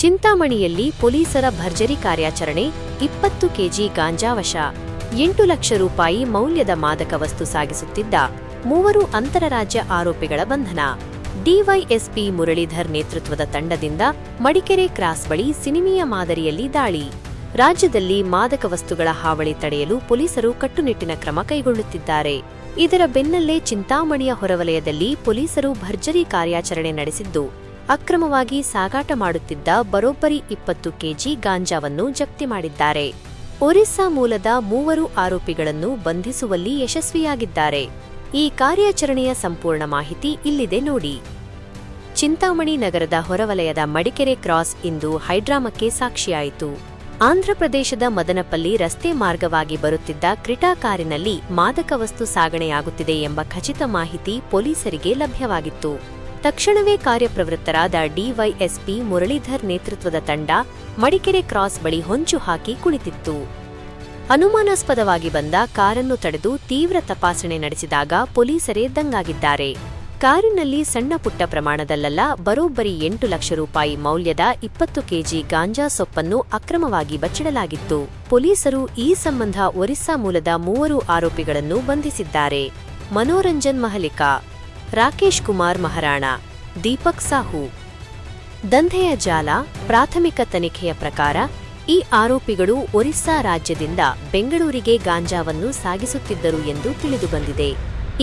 ಚಿಂತಾಮಣಿಯಲ್ಲಿ ಪೊಲೀಸರ ಭರ್ಜರಿ ಕಾರ್ಯಾಚರಣೆ, ಇಪ್ಪತ್ತು ಕೆಜಿ ಗಾಂಜಾವಶ ಎಂಟು ಲಕ್ಷ ರೂಪಾಯಿ ಮೌಲ್ಯದ ಮಾದಕ ವಸ್ತು ಸಾಗಿಸುತ್ತಿದ್ದ ಮೂವರು ಅಂತರರಾಜ್ಯ ಆರೋಪಿಗಳ ಬಂಧನ. ಡಿವೈಎಸ್ಪಿ ಮುರಳೀಧರ್ ನೇತೃತ್ವದ ತಂಡದಿಂದ ಮಡಿಕೆರೆ ಕ್ರಾಸ್ ಬಳಿ ಸಿನಿಮೀಯ ಮಾದರಿಯಲ್ಲಿ ದಾಳಿ. ರಾಜ್ಯದಲ್ಲಿ ಮಾದಕ ವಸ್ತುಗಳ ಹಾವಳಿ ತಡೆಯಲು ಪೊಲೀಸರು ಕಟ್ಟುನಿಟ್ಟಿನ ಕ್ರಮ ಕೈಗೊಳ್ಳುತ್ತಿದ್ದಾರೆ. ಇದರ ಬೆನ್ನಲ್ಲೇ ಚಿಂತಾಮಣಿಯ ಹೊರವಲಯದಲ್ಲಿ ಪೊಲೀಸರು ಭರ್ಜರಿ ಕಾರ್ಯಾಚರಣೆ ನಡೆಸಿದ್ದು ಅಕ್ರಮವಾಗಿ ಸಾಗಾಟ ಮಾಡುತ್ತಿದ್ದ ಬರೋಬ್ಬರಿ ಇಪ್ಪತ್ತು ಕೆಜಿ ಗಾಂಜಾವನ್ನು ಜಪ್ತಿ ಮಾಡಿದ್ದಾರೆ. ಒರಿಸ್ಸಾ ಮೂಲದ ಮೂವರು ಆರೋಪಿಗಳನ್ನು ಬಂಧಿಸುವಲ್ಲಿ ಯಶಸ್ವಿಯಾಗಿದ್ದಾರೆ. ಈ ಕಾರ್ಯಾಚರಣೆಯ ಸಂಪೂರ್ಣ ಮಾಹಿತಿ ಇಲ್ಲಿದೆ ನೋಡಿ. ಚಿಂತಾಮಣಿ ನಗರದ ಹೊರವಲಯದ ಮಡಿಕೆರೆ ಕ್ರಾಸ್ ಇಂದು ಹೈಡ್ರಾಮಕ್ಕೆ ಸಾಕ್ಷಿಯಾಯಿತು. ಆಂಧ್ರಪ್ರದೇಶದ ಮದನಪಲ್ಲಿ ರಸ್ತೆ ಮಾರ್ಗವಾಗಿ ಬರುತ್ತಿದ್ದ ಕ್ರಿಟಾ ಕಾರಿನಲ್ಲಿ ಮಾದಕ ವಸ್ತು ಸಾಗಣೆಯಾಗುತ್ತಿದೆ ಎಂಬ ಖಚಿತ ಮಾಹಿತಿ ಪೊಲೀಸರಿಗೆ ಲಭ್ಯವಾಗಿತ್ತು. ತಕ್ಷಣವೇ ಕಾರ್ಯಪ್ರವೃತ್ತರಾದ ಡಿವೈಎಸ್ಪಿ ಮುರಳೀಧರ್ ನೇತೃತ್ವದ ತಂಡ ಮಡಿಕೆರೆ ಕ್ರಾಸ್ ಬಳಿ ಹೊಂಚು ಹಾಕಿ ಕುಳಿತಿತ್ತು. ಅನುಮಾನಾಸ್ಪದವಾಗಿ ಬಂದ ಕಾರನ್ನು ತಡೆದು ತೀವ್ರ ತಪಾಸಣೆ ನಡೆಸಿದಾಗ ಪೊಲೀಸರೇ ದಂಗಾಗಿದ್ದಾರೆ. ಕಾರಿನಲ್ಲಿ ಸಣ್ಣ ಪುಟ್ಟ ಪ್ರಮಾಣದಲ್ಲಲ್ಲ ಬರೋಬ್ಬರಿ ಎಂಟು ಲಕ್ಷ ರೂಪಾಯಿ ಮೌಲ್ಯದ ಇಪ್ಪತ್ತು ಕೆಜಿ ಗಾಂಜಾ ಸೊಪ್ಪನ್ನು ಅಕ್ರಮವಾಗಿ ಬಚ್ಚಿಡಲಾಗಿತ್ತು. ಪೊಲೀಸರು ಈ ಸಂಬಂಧ ಒರಿಸ್ಸಾ ಮೂಲದ ಮೂವರು ಆರೋಪಿಗಳನ್ನು ಬಂಧಿಸಿದ್ದಾರೆ. ಮನೋರಂಜನ್ ಮಹಲಿಕಾ ರಾಕೇಶ್ ಕುಮಾರ್ ಮಹಾರಾಣ, ದೀಪಕ್ ಸಾಹು. ದಂಧೆಯ ಜಾಲ, ಪ್ರಾಥಮಿಕ ತನಿಖೆಯ ಪ್ರಕಾರ ಈ ಆರೋಪಿಗಳು ಒರಿಸ್ಸಾ ರಾಜ್ಯದಿಂದ ಬೆಂಗಳೂರಿಗೆ ಗಾಂಜಾವನ್ನು ಸಾಗಿಸುತ್ತಿದ್ದರು ಎಂದು ತಿಳಿದುಬಂದಿದೆ.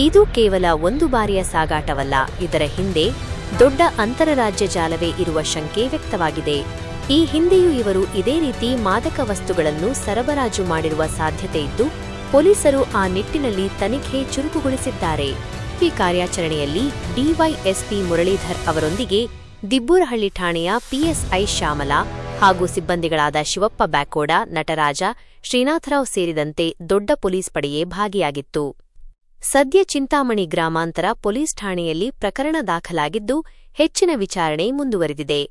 ಇದು ಕೇವಲ ಒಂದು ಬಾರಿಯ ಸಾಗಾಟವಲ್ಲ, ಇದರ ಹಿಂದೆ ದೊಡ್ಡ ಅಂತರರಾಜ್ಯ ಜಾಲವೇ ಇರುವ ಶಂಕೆ ವ್ಯಕ್ತವಾಗಿದೆ. ಈ ಹಿಂದೆಯೂ ಇವರು ಇದೇ ರೀತಿ ಮಾದಕ ವಸ್ತುಗಳನ್ನು ಸರಬರಾಜು ಮಾಡಿರುವ ಸಾಧ್ಯತೆ ಇದ್ದು, ಪೊಲೀಸರು ಆ ನಿಟ್ಟಿನಲ್ಲಿ ತನಿಖೆ ಚುರುಕುಗೊಳಿಸಿದ್ದಾರೆ. ಈ ಕಾರ್ಯಾಚರಣೆಯಲ್ಲಿ ಡಿವೈಎಸ್ಪಿ ಮುರಳೀಧರ್ ಅವರೊಂದಿಗೆ ದಿಬ್ಬೂರಹಳ್ಳಿ ಠಾಣೆಯ ಪಿಎಸ್ಐ ಶ್ಯಾಮಲಾ ಹಾಗೂ ಸಿಬ್ಬಂದಿಗಳಾದ ಶಿವಪ್ಪ ಬ್ಯಾಕೋಡ, ನಟರಾಜ, ಶ್ರೀನಾಥರಾವ್ ಸೇರಿದಂತೆ ದೊಡ್ಡ ಪೊಲೀಸ್ ಪಡೆಯೇ ಭಾಗಿಯಾಗಿತ್ತು. ಸದ್ಯ ಚಿಂತಾಮಣಿ ಗ್ರಾಮಾಂತರ ಪೊಲೀಸ್ ಠಾಣೆಯಲ್ಲಿ ಪ್ರಕರಣ ದಾಖಲಾಗಿದ್ದು ಹೆಚ್ಚಿನ ವಿಚಾರಣೆ ಮುಂದುವರೆದಿದೆ.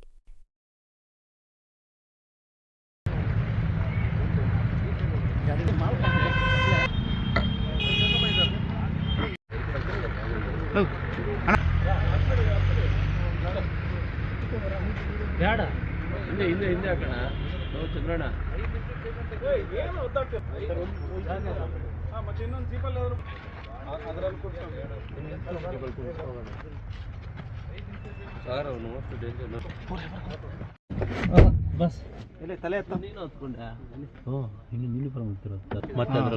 ಬೇಡ. ಹಿಂದೆ ಹಿಂದೆ ಹಿಂದೆ ಹಾಕೋಣ. ನಾವು ಚಂದ್ರಣ್ಣ. ಸರ್ ಅವನು ಮಸ್ತ್ ಡೇಂಜರ್ ಬಸ್. ತಲೆ ಎತ್ತ? ನೀನು ಹೊತ್ಕೊಂಡ? ಓ ಇನ್ನು ಹೋಗ್ತಿರೋದು ಮತ್ತೆ ಅವ್ರೆ.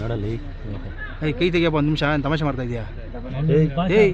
ನೋಡಲ್ಲಿ ಏಯ್ ಕೈ ತೆಗಿಯಪ್ಪ ಒಂದು ನಿಮಿಷ ತಮಾಷೆ ಮಾಡ್ತಾ ಇದೀಯಾ? ಏಯ್ ಏಯ್